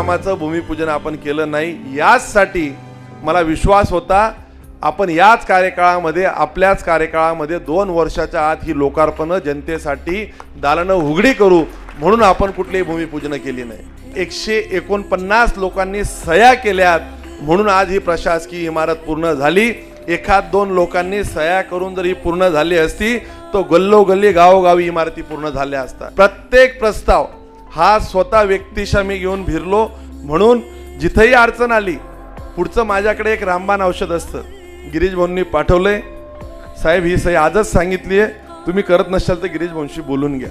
कामाचं भूमिपूजन आपण केलं नाही याचसाठी मला विश्वास होता आपण याच कार्यकाळामध्ये आपल्याच कार्यकाळामध्ये दोन वर्षाच्या आत ही लोकार्पणं जनतेसाठी दालनं उघडी करू म्हणून आपण कुठलीही भूमिपूजनं केली नाही. एकशे एकोणपन्नास लोकांनी सह्या केल्यात म्हणून आज ही प्रशासकीय इमारत पूर्ण झाली. एखाद दोन लोकांनी सह्या करून जर ही पूर्ण झाली असती तो गल्लोगल्ली गावोगावी इमारती पूर्ण झाल्या असतात. प्रत्येक प्रस्ताव हा स्वतः व्यक्तिशा मी घेऊन भिरलो म्हणून जिथंही अडचण आली पुढचं माझ्याकडे एक रामबाण औषध असतं. गिरीश भाऊंनी पाठवलंय. साहेब ही सही आजच सांगितली आहे. तुम्ही करत नसाल तर गिरीश भाऊंशी बोलून घ्या.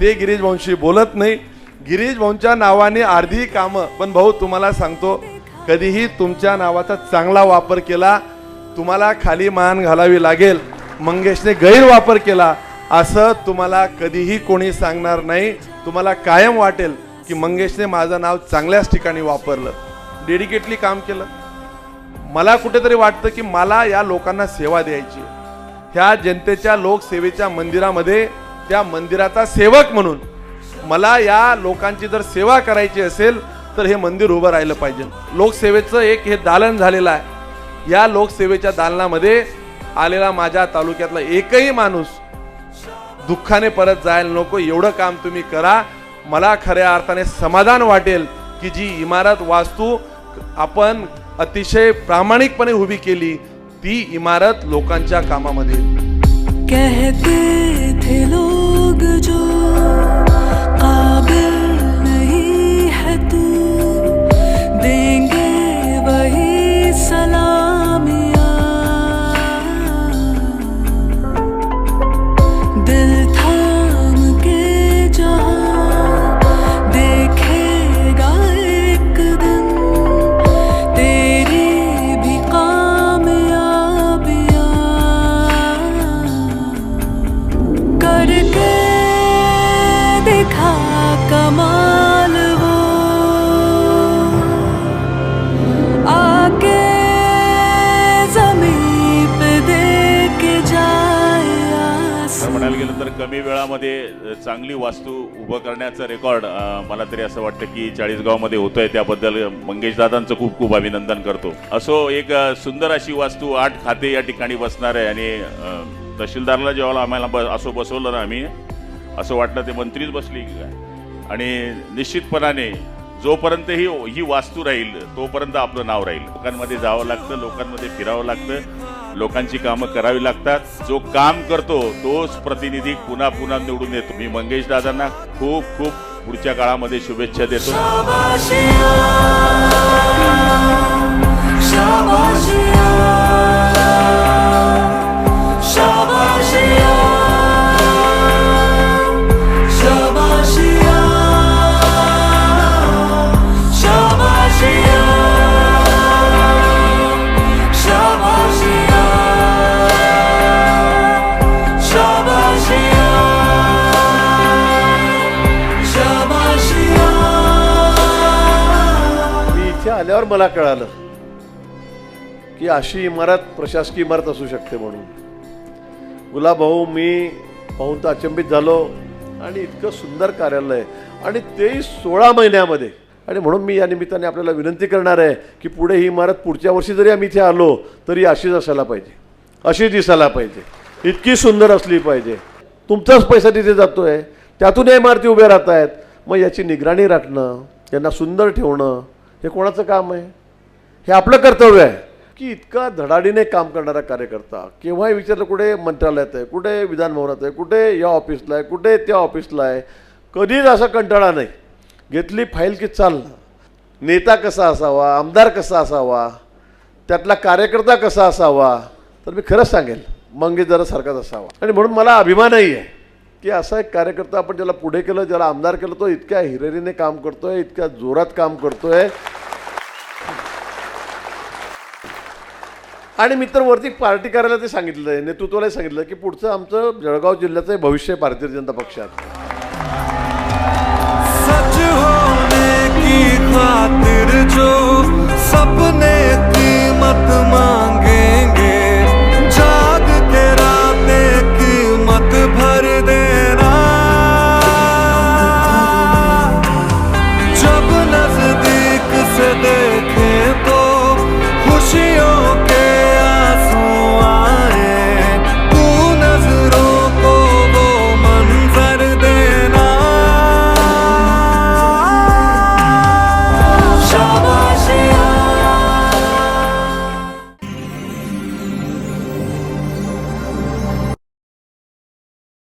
ते गिरीश भाऊंशी बोलत नाही. गिरीश भाऊंच्या नावाने अर्धी कामं पण भाऊ तुम्हाला सांगतो कधीही तुमच्या नावाचा चांगला वापर केला तुम्हाला खाली मान घालावी लागेल. मंगेशने गैरवापर केला. असं तुम्हाला कधीही कोणी सांगणार नाही. तुम्हाला कायम वाटेल की मंगेशने माझं नाव चांगल्याच ठिकाणी वापरलं. डेडिकेटली काम केलं. मला कुठेतरी वाटतं की मला या लोकांना सेवा द्यायची ह्या जनतेच्या लोकसेवेच्या मंदिरामध्ये त्या मंदिराचा सेवक म्हणून मला या लोकांची जर सेवा करायची असेल तर हे मंदिर उभं राहिलं पाहिजे. लोकसेवेचं एक हे दालन झालेलं आहे. या लोकसेवेच्या दालनामध्ये आलेला माझ्या तालुक्यातला एकही माणूस दुःखाने परत जायला नको एवढं काम तुम्ही करा. मला खऱ्या अर्थाने समाधान वाटेल की जी इमारत वास्तू आपण अतिशय प्रामाणिकपणे उभी केली ती इमारत लोकांच्या कामामध्ये. कहते थे लोग जो तर कमी वेळामध्ये चांगली वास्तू उभं करण्याचं रेकॉर्ड मला तरी असं वाटतं की चाळीसगावमध्ये होतोय. त्याबद्दल मंगेश दादांचं खूप खूप अभिनंदन करतो. असो एक सुंदर अशी वास्तू आठ खाते या ठिकाणी बसणार आहे आणि तहसीलदारला जेव्हा आम्हाला ब असं बसवलं ना आम्ही असं वाटलं ते मंत्रीच बसली की काय? आणि निश्चितपणाने जोपर्यंत ही ही वास्तू राहील तोपर्यंत आपलं नाव राहील. लोकांमध्ये जावं लागतं लोकांमध्ये फिरावं लागतं. लोकांची कामं करावी लागतात. जो काम करतो तोच प्रतिनिधी पुन्हा पुन्हा निवडून येतो. मी मंगेश दादांना खूप खूप पुढच्या काळामध्ये शुभेच्छा देतो. आल्यावर मला कळालं की अशी इमारत प्रशासकीय इमारत असू शकते म्हणून. गुलाबभाऊ मी पाहून तर अचंबित झालो आणि इतकं सुंदर कार्यालय आणि तेही सोळा महिन्यामध्ये. आणि म्हणून मी या निमित्ताने आपल्याला विनंती करणार आहे की पुढे ही इमारत पुढच्या वर्षी जरी आम्ही इथे आलो तरी अशीच असायला पाहिजे. अशी दिसायला पाहिजे. इतकी सुंदर असली पाहिजे. तुमचाच पैसा तिथे जातोय. त्यातून या इमारती उभ्या राहत आहेत मग याची निगराणी राखणं त्यांना सुंदर ठेवणं हे कोणाचं काम आहे? हे आपलं कर्तव्य आहे. की इतका धडाडीने काम करणारा कार्यकर्ता केव्हाही विचारलं कुठे मंत्रालयात आहे कुठे विधानभवनात आहे कुठे या ऑफिसला आहे कुठे त्या ऑफिसला आहे कधीच असा कंटाळा नाही. घेतली फाईल की चाल. नेता कसा असावा आमदार कसा असावा त्यातला कार्यकर्ता कसा असावा तर मी खरंच सांगेल मंगेशदारासारखाच जरा सारखाच असावा. आणि म्हणून मला अभिमानही आहे की असा एक कार्यकर्ता आपण ज्याला पुढे केलं ज्याला आमदार केलं तो इतक्या हिरेरीने काम करतोय इतक्या जोरात काम करतोय आणि मित्र वरती पार्टी करायला ते सांगितलं आहे नेतृत्वाला सांगितलं की पुढचं आमचं जळगाव जिल्ह्याचं भविष्य भारतीय जनता पक्षात. सच होने की जो